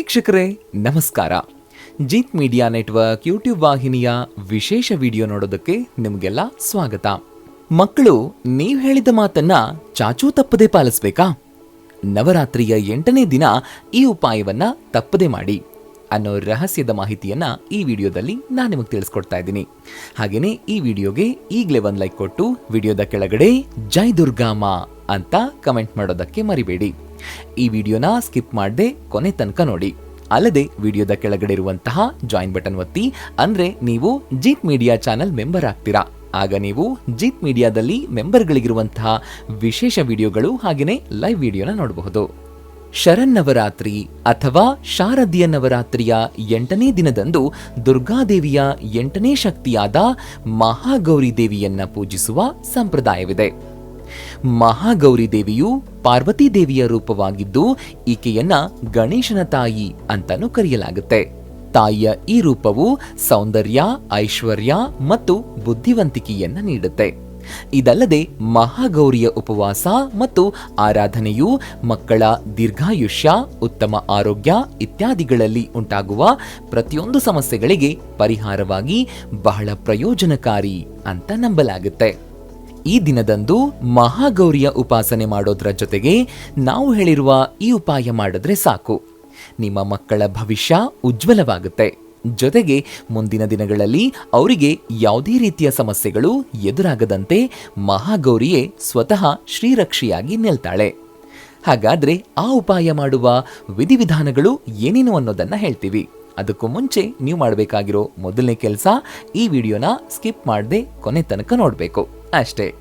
ವೀಕ್ಷಕರೇ, ನಮಸ್ಕಾರ. Jeet media network YouTube ವಾಹಿನಿಯ ವಿಶೇಷ ವಿಡಿಯೋ ನೋಡೋದಕ್ಕೆ ನಿಮಗೆಲ್ಲ ಸ್ವಾಗತ. ಮಕ್ಕಳು, ನೀವು ಹೇಳಿದ ಮಾತನ್ನ ಚಾಚೂ ತಪ್ಪದೆ ಪಾಲಿಸ್ಬೇಕಾ? ನವರಾತ್ರಿಯ ಎಂಟನೇ ದಿನ ಈ ಉಪಾಯವನ್ನ ತಪ್ಪದೆ ಮಾಡಿ ಅನ್ನೋ ರಹಸ್ಯದ ಮಾಹಿತಿಯನ್ನ ಈ ವಿಡಿಯೋದಲ್ಲಿ ನಾನು ನಿಮಗೆ ತಿಳಿಸ್ಕೊಡ್ತಾ ಇದ್ದೀನಿ. ಹಾಗೇನೇ ಈ ವಿಡಿಯೋಗೆ ಈಗಲೇ ಒಂದು ಲೈಕ್ ಕೊಟ್ಟು ವಿಡಿಯೋದ ಕೆಳಗಡೆ ಜೈ ದುರ್ಗಾಮ ಅಂತ ಕಮೆಂಟ್ ಮಾಡೋದಕ್ಕೆ ಮರಿಬೇಡಿ. ಈ ವಿಡಿಯೋನ ಸ್ಕಿಪ್ ಮಾಡದೆ ಕೊನೆ ತನಕ ನೋಡಿ. ಅಲ್ಲದೆ ವಿಡಿಯೋದ ಕೆಳಗಡೆ ಇರುವಂತಹ ಜಾಯಿನ್ ಬಟನ್ ಒತ್ತಿ, ಅಂದರೆ ನೀವು ಜೀತ್ ಮೀಡಿಯಾ ಚಾನಲ್ ಮೆಂಬರ್ ಆಗ್ತೀರಾ. ಆಗ ನೀವು ಜೀತ್ ಮೀಡಿಯಾದಲ್ಲಿ ಮೆಂಬರ್ಗಳಿಗಿರುವಂತಹ ವಿಶೇಷ ವಿಡಿಯೋಗಳು ಹಾಗೆಯೇ ಲೈವ್ ವಿಡಿಯೋನ ನೋಡಬಹುದು. ಶರನ್ನವರಾತ್ರಿ ಅಥವಾ ಶಾರದೀಯ ನವರಾತ್ರಿಯ ಎಂಟನೇ ದಿನದಂದು ದುರ್ಗಾದೇವಿಯ ಎಂಟನೇ ಶಕ್ತಿಯಾದ ಮಹಾಗೌರಿ ದೇವಿಯನ್ನ ಪೂಜಿಸುವ ಸಂಪ್ರದಾಯವಿದೆ. ಮಹಾಗೌರಿ ದೇವಿಯು ಪಾರ್ವತಿ ದೇವಿಯ ರೂಪವಾಗಿದ್ದು, ಈಕೆಯನ್ನ ಗಣೇಶನ ತಾಯಿ ಅಂತಾನೂ ಕರೆಯಲಾಗುತ್ತೆ. ತಾಯಿಯ ಈ ರೂಪವು ಸೌಂದರ್ಯ, ಐಶ್ವರ್ಯ ಮತ್ತು ಬುದ್ಧಿವಂತಿಕೆಯನ್ನ ನೀಡುತ್ತೆ. ಇದಲ್ಲದೆ ಮಹಾಗೌರಿಯ ಉಪವಾಸ ಮತ್ತು ಆರಾಧನೆಯು ಮಕ್ಕಳ ದೀರ್ಘಾಯುಷ್ಯ, ಉತ್ತಮ ಆರೋಗ್ಯ ಇತ್ಯಾದಿಗಳಲ್ಲಿ ಉಂಟಾಗುವ ಪ್ರತಿಯೊಂದು ಸಮಸ್ಯೆಗಳಿಗೆ ಪರಿಹಾರವಾಗಿ ಬಹಳ ಪ್ರಯೋಜನಕಾರಿ ಅಂತ ನಂಬಲಾಗುತ್ತೆ. ಈ ದಿನದಂದು ಮಹಾಗೌರಿಯ ಉಪಾಸನೆ ಮಾಡೋದ್ರ ಜೊತೆಗೆ ನಾವು ಹೇಳಿರುವ ಈ ಉಪಾಯ ಮಾಡಿದ್ರೆ ಸಾಕು. ನಿಮ್ಮ ಮಕ್ಕಳ ಭವಿಷ್ಯ ಉಜ್ವಲವಾಗುತ್ತೆ. ಜೊತೆಗೆ ಮುಂದಿನ ದಿನಗಳಲ್ಲಿ ಅವರಿಗೆ ಯಾವುದೇ ರೀತಿಯ ಸಮಸ್ಯೆಗಳು ಎದುರಾಗದಂತೆ ಮಹಾಗೌರಿಯೇ ಸ್ವತಃ ಶ್ರೀರಕ್ಷಿಯಾಗಿ ನಿಲ್ತಾಳೆ. ಹಾಗಾದ್ರೆ ಆ ಉಪಾಯ ಮಾಡುವ ವಿಧಿವಿಧಾನಗಳು ಏನೇನು ಅನ್ನೋದನ್ನ ಹೇಳ್ತೀವಿ. ಅದಕ್ಕೂ ಮುಂಚೆ ನೀವು ಮಾಡಬೇಕಾಗಿರೋ ಮೊದಲನೇ ಕೆಲಸ ಈ ವಿಡಿಯೋನ ಸ್ಕಿಪ್ ಮಾಡದೆ ಕೊನೆ ತನಕ ನೋಡಬೇಕು. ಅಷ್ಟೇ,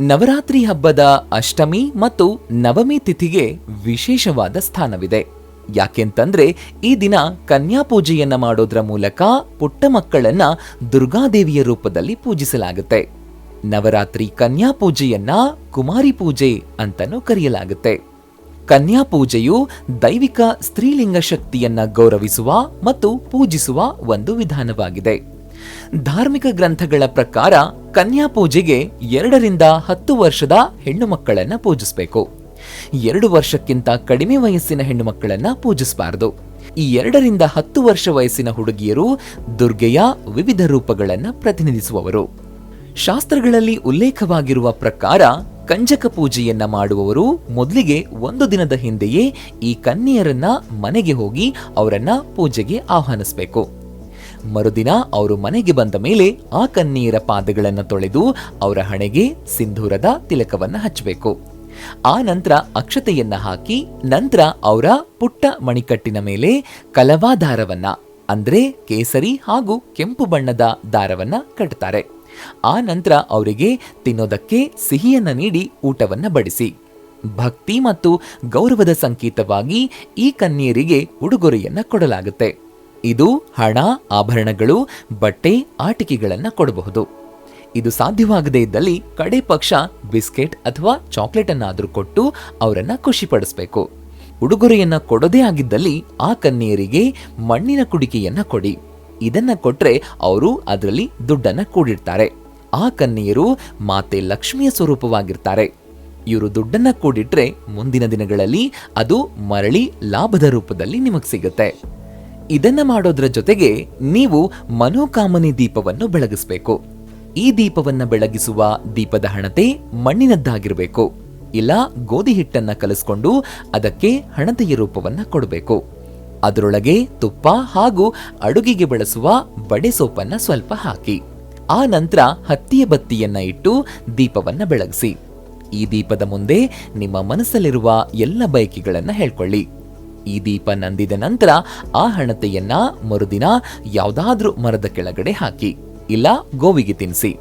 ನವರಾತ್ರಿ ಹಬ್ಬದ ಅಷ್ಟಮಿ ಮತ್ತು ನವಮಿ ತಿಥಿಗೆ ವಿಶೇಷವಾದ ಸ್ಥಾನವಿದೆ. ಯಾಕೆಂತಂದ್ರೆ, ಈ ದಿನ ಕನ್ಯಾಪೂಜೆಯನ್ನ ಮಾಡೋದ್ರ ಮೂಲಕ ಪುಟ್ಟ ಮಕ್ಕಳನ್ನ ದುರ್ಗಾದೇವಿಯ ರೂಪದಲ್ಲಿ ಪೂಜಿಸಲಾಗುತ್ತೆ. ನವರಾತ್ರಿ ಕನ್ಯಾಪೂಜೆಯನ್ನ ಕುಮಾರಿ ಪೂಜೆ ಅಂತಾನೂ ಕರೆಯಲಾಗುತ್ತೆ. ಕನ್ಯಾಪೂಜೆಯು ದೈವಿಕ ಸ್ತ್ರೀಲಿಂಗ ಶಕ್ತಿಯನ್ನ ಗೌರವಿಸುವ ಮತ್ತು ಪೂಜಿಸುವ ಒಂದು ವಿಧಾನವಾಗಿದೆ. ಧಾರ್ಮಿಕ ಗ್ರಂಥಗಳ ಪ್ರಕಾರ ಕನ್ಯಾ ಪೂಜೆಗೆ ಎರಡರಿಂದ ಹತ್ತು ವರ್ಷದ ಹೆಣ್ಣು ಮಕ್ಕಳನ್ನ ಪೂಜಿಸಬೇಕು. ಎರಡು ವರ್ಷಕ್ಕಿಂತ ಕಡಿಮೆ ವಯಸ್ಸಿನ ಹೆಣ್ಣು ಮಕ್ಕಳನ್ನ ಪೂಜಿಸಬಾರದು. ಈ ಎರಡರಿಂದ ಹತ್ತು ವರ್ಷ ವಯಸ್ಸಿನ ಹುಡುಗಿಯರು ದುರ್ಗೆಯ ವಿವಿಧ ರೂಪಗಳನ್ನು ಪ್ರತಿನಿಧಿಸುವವರು. ಶಾಸ್ತ್ರಗಳಲ್ಲಿ ಉಲ್ಲೇಖವಾಗಿರುವ ಪ್ರಕಾರ ಕಂಜಕ ಪೂಜೆಯನ್ನ ಮಾಡುವವರು ಮೊದಲಿಗೆ ಒಂದು ದಿನದ ಹಿಂದೆಯೇ ಈ ಕನ್ಯೆಯರನ್ನ ಮನೆಗೆ ಹೋಗಿ ಅವರನ್ನ ಪೂಜೆಗೆ ಆಹ್ವಾನಿಸಬೇಕು. ಮರುದಿನ ಅವರು ಮನೆಗೆ ಬಂದ ಮೇಲೆ ಆ ಕನ್ನೀರ ಪಾದಗಳನ್ನು ತೊಳೆದು ಅವರ ಹಣೆಗೆ ಸಿಂಧೂರದ ತಿಲಕವನ್ನು ಹಚ್ಚಬೇಕು. ಆ ನಂತರ ಅಕ್ಷತೆಯನ್ನ ಹಾಕಿ ನಂತರ ಅವರ ಪುಟ್ಟ ಮಣಿಕಟ್ಟಿನ ಮೇಲೆ ಕಲವಾದಾರವನ್ನ ಅಂದ್ರೆ ಕೇಸರಿ ಹಾಗೂ ಕೆಂಪು ಬಣ್ಣದ ದಾರವನ್ನ ಕಟ್ತಾರೆ ಆ ನಂತರ ಅವರಿಗೆ ತಿನ್ನೋದಕ್ಕೆ ಸಿಹಿಯನ್ನ ನೀಡಿ ಊಟವನ್ನ ಬಡಿಸಿ. ಭಕ್ತಿ ಮತ್ತು ಗೌರವದ ಸಂಕೇತವಾಗಿ ಈ ಕನ್ಯರಿಗೆ ಉಡುಗೊರೆಯನ್ನ ಕೊಡಲಾಗುತ್ತೆ. ಇದು ಹಣ, ಆಭರಣಗಳು, ಬಟ್ಟೆ, ಆಟಿಕೆಗಳನ್ನು ಕೊಡಬಹುದು. ಇದು ಸಾಧ್ಯವಾಗದೇ ಇದ್ದಲ್ಲಿ ಕಡೆ ಪಕ್ಷ ಬಿಸ್ಕೆಟ್ ಅಥವಾ ಚಾಕ್ಲೇಟ್ ಅನ್ನಾದರೂ ಕೊಟ್ಟು ಅವರನ್ನ ಖುಷಿಪಡಿಸಬೇಕು. ಉಡುಗೊರೆಯನ್ನ ಕೊಡದೇ ಆಗಿದ್ದಲ್ಲಿ ಆ ಕನ್ಯೆಯರಿಗೆ ಮಣ್ಣಿನ ಕುಡಿಕೆಯನ್ನ ಕೊಡಿ. ಇದನ್ನ ಕೊಟ್ರೆ ಅವರು ಅದರಲ್ಲಿ ದುಡ್ಡನ್ನ ಕೂಡಿಡ್ತಾರೆ. ಆ ಕನ್ಯೆಯರು ಮಾತೆ ಲಕ್ಷ್ಮಿಯ ಸ್ವರೂಪವಾಗಿರ್ತಾರೆ. ಇವರು ದುಡ್ಡನ್ನ ಕೂಡಿಟ್ರೆ ಮುಂದಿನ ದಿನಗಳಲ್ಲಿ ಅದು ಮರಳಿ ಲಾಭದ ರೂಪದಲ್ಲಿ ನಿಮಗೆ ಸಿಗುತ್ತೆ. ಇದನ್ನ ಮಾಡೋದ್ರ ಜೊತೆಗೆ ನೀವು ಮನೋಕಾಮನೆ ದೀಪವನ್ನು ಬೆಳಗಿಸಬೇಕು. ಈ ದೀಪವನ್ನ ಬೆಳಗಿಸುವ ದೀಪದ ಹಣತೆ ಮಣ್ಣಿನದ್ದಾಗಿರಬೇಕು. ಇಲ್ಲ ಗೋಧಿ ಹಿಟ್ಟನ್ನ ಕಲಿಸ್ಕೊಂಡು ಅದಕ್ಕೆ ಹಣತೆಯ ರೂಪವನ್ನ ಕೊಡಬೇಕು. ಅದರೊಳಗೆ ತುಪ್ಪ ಹಾಗೂ ಅಡುಗೆಗೆ ಬಳಸುವ ಬಡೆ ಸೋಪನ್ನ ಸ್ವಲ್ಪ ಹಾಕಿ. ಆ ನಂತರ ಹತ್ತಿಯ ಬತ್ತಿಯನ್ನ ಇಟ್ಟು ದೀಪವನ್ನ ಬೆಳಗಿಸಿ. ಈ ದೀಪದ ಮುಂದೆ ನಿಮ್ಮ ಮನಸ್ಸಲ್ಲಿರುವ ಎಲ್ಲ ಬಯಕೆಗಳನ್ನು ಹೇಳ್ಕೊಳ್ಳಿ. ಈ ದೀಪ ನಂದಿದ ನಂತರ ಆ ಹಣತೆಯನ್ನ ಮರುದಿನ ಯಾವುದಾದ್ರೂ ಮರದ ಕೆಳಗಡೆ ಹಾಕಿ, ಇಲ್ಲ ಗೋವಿಗೆ ತಿನ್ನಿಸಿ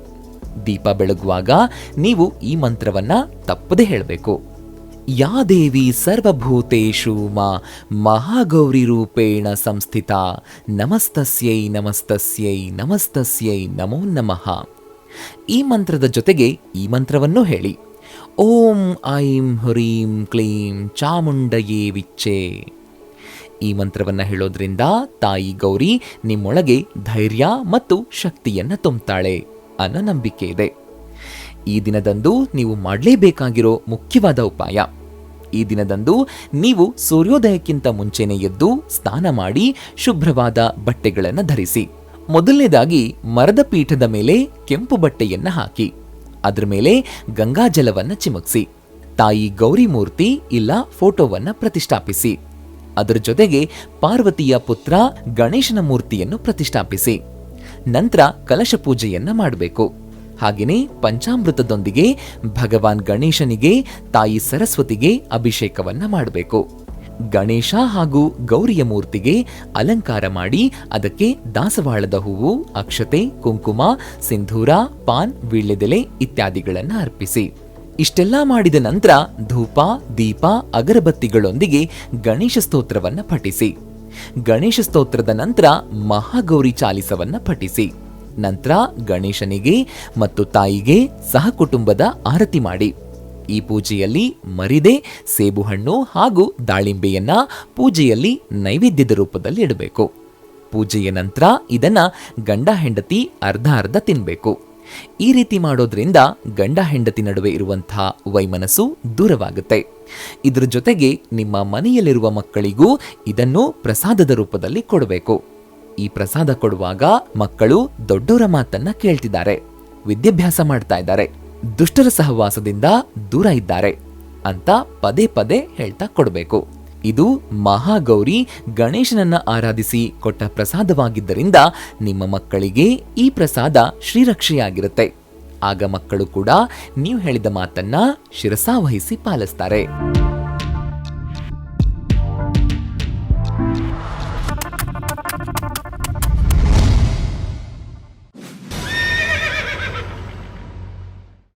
ದೀಪ ಬೆಳಗುವಾಗ ನೀವು ಈ ಮಂತ್ರವನ್ನ ತಪ್ಪದೆ ಹೇಳಬೇಕು. ಯಾ ದೇವಿ ಸರ್ವಭೂತೇಷು ಮಾ ಮಹಾಗೌರಿ ರೂಪೇಣ ಸಂಸ್ಥಿತ ನಮಸ್ತಸ್ಯೈ ನಮಸ್ತಸ್ಯೈ ನಮಸ್ತಸ್ಯೈ ನಮೋ ನಮಃ. ಈ ಮಂತ್ರದ ಜೊತೆಗೆ ಈ ಮಂತ್ರವನ್ನು ಹೇಳಿ. ಓಂ ಐಂ ಹ್ರೀಂ ಕ್ಲೀಂ ಚಾಮುಂಡಯೇ ವಿಚ್ಚೆ ಈ ಮಂತ್ರವನ್ನು ಹೇಳೋದ್ರಿಂದ ತಾಯಿ ಗೌರಿ ನಿಮ್ಮೊಳಗೆ ಧೈರ್ಯ ಮತ್ತು ಶಕ್ತಿಯನ್ನು ತುಂಬುತ್ತಾಳೆ ಅನ್ನೋ ನಂಬಿಕೆ ಇದೆ. ಈ ದಿನದಂದು ನೀವು ಮಾಡಲೇಬೇಕಾಗಿರೋ ಮುಖ್ಯವಾದ ಉಪಾಯ. ಈ ದಿನದಂದು ನೀವು ಸೂರ್ಯೋದಯಕ್ಕಿಂತ ಮುಂಚೆನೇ ಎದ್ದು ಸ್ನಾನ ಮಾಡಿ ಶುಭ್ರವಾದ ಬಟ್ಟೆಗಳನ್ನು ಧರಿಸಿ. ಮೊದಲನೇದಾಗಿ ಮರದ ಪೀಠದ ಮೇಲೆ ಕೆಂಪು ಬಟ್ಟೆಯನ್ನು ಹಾಕಿ. ಅದ್ರ ಮೇಲೆ ಗಂಗಾಜಲವನ್ನ ಚಿಮುಕ್ಸಿ. ತಾಯಿ ಗೌರಿ ಮೂರ್ತಿ ಇಲ್ಲ ಫೋಟೋವನ್ನ ಪ್ರತಿಷ್ಠಾಪಿಸಿ. ಅದರ ಜೊತೆಗೆ ಪಾರ್ವತಿಯ ಪುತ್ರ ಗಣೇಶನ ಮೂರ್ತಿಯನ್ನು ಪ್ರತಿಷ್ಠಾಪಿಸಿ. ನಂತರ ಕಲಶ ಪೂಜೆಯನ್ನ ಮಾಡಬೇಕು. ಹಾಗೆಯೇ ಪಂಚಾಮೃತದೊಂದಿಗೆ ಭಗವಾನ್ ಗಣೇಶನಿಗೆ, ತಾಯಿ ಸರಸ್ವತಿಗೆ ಅಭಿಷೇಕವನ್ನ ಮಾಡಬೇಕು. ಗಣೇಶ ಹಾಗೂ ಗೌರಿಯ ಮೂರ್ತಿಗೆ ಅಲಂಕಾರ ಮಾಡಿ ಅದಕ್ಕೆ ದಾಸವಾಳದ ಹೂವು, ಅಕ್ಷತೆ, ಕುಂಕುಮ, ಸಿಂಧೂರ, ಪಾನ್, ವೀಳ್ಯದೆಲೆ ಇತ್ಯಾದಿಗಳನ್ನು ಅರ್ಪಿಸಿ. ಇಷ್ಟೆಲ್ಲ ಮಾಡಿದ ನಂತರ ಧೂಪ, ದೀಪ, ಅಗರಬತ್ತಿಗಳೊಂದಿಗೆ ಗಣೇಶ ಸ್ತೋತ್ರವನ್ನು ಪಠಿಸಿ. ಗಣೇಶ ಸ್ತೋತ್ರದ ನಂತರ ಮಹಾಗೌರಿ ಚಾಲಿಸವನ್ನ ಪಠಿಸಿ. ನಂತರ ಗಣೇಶನಿಗೆ ಮತ್ತು ತಾಯಿಗೆ ಸಹಕುಟುಂಬದ ಆರತಿ ಮಾಡಿ. ಈ ಪೂಜೆಯಲ್ಲಿ ಮರಿದೆ, ಸೇಬುಹಣ್ಣು ಹಾಗೂ ದಾಳಿಂಬೆಯನ್ನ ಪೂಜೆಯಲ್ಲಿ ನೈವೇದ್ಯದ ರೂಪದಲ್ಲಿ ಇಡಬೇಕು. ಪೂಜೆಯ ನಂತರ ಇದನ್ನ ಗಂಡ ಹೆಂಡತಿ ಅರ್ಧ ಅರ್ಧ ತಿನ್ನಬೇಕು ಈ ರೀತಿ ಮಾಡೋದ್ರಿಂದ ಗಂಡ ಹೆಂಡತಿ ನಡುವೆ ಇರುವಂತಹ ವೈಮನಸ್ಸು ದೂರವಾಗುತ್ತೆ. ಇದ್ರ ಜೊತೆಗೆ ನಿಮ್ಮ ಮನೆಯಲ್ಲಿರುವ ಮಕ್ಕಳಿಗೂ ಇದನ್ನು ಪ್ರಸಾದದ ರೂಪದಲ್ಲಿ ಕೊಡಬೇಕು. ಈ ಪ್ರಸಾದ ಕೊಡುವಾಗ ಮಕ್ಕಳು ದೊಡ್ಡವರ ಮಾತನ್ನ ಕೇಳ್ತಿದ್ದಾರೆ. ವಿದ್ಯಾಭ್ಯಾಸ ಮಾಡ್ತಾ ಇದ್ದಾರೆ. ದುಷ್ಟರ ಸಹವಾಸದಿಂದ ದೂರ ಇದ್ದಾರೆ ಅಂತ ಪದೇ ಪದೇ ಹೇಳ್ತಾ ಕೊಡಬೇಕು. ಇದು ಮಹಾಗೌರಿ ಗಣೇಶನನ್ನ ಆರಾಧಿಸಿ ಕೊಟ್ಟ ಪ್ರಸಾದವಾಗಿದ್ದರಿಂದ ನಿಮ್ಮ ಮಕ್ಕಳಿಗೆ ಈ ಪ್ರಸಾದ ಶ್ರೀರಕ್ಷೆಯಾಗಿರುತ್ತೆ. ಆಗ ಮಕ್ಕಳು ಕೂಡ ನೀವು ಹೇಳಿದ ಮಾತನ್ನ ಶಿರಸಾವಹಿಸಿ ಪಾಲಿಸ್ತಾರೆ.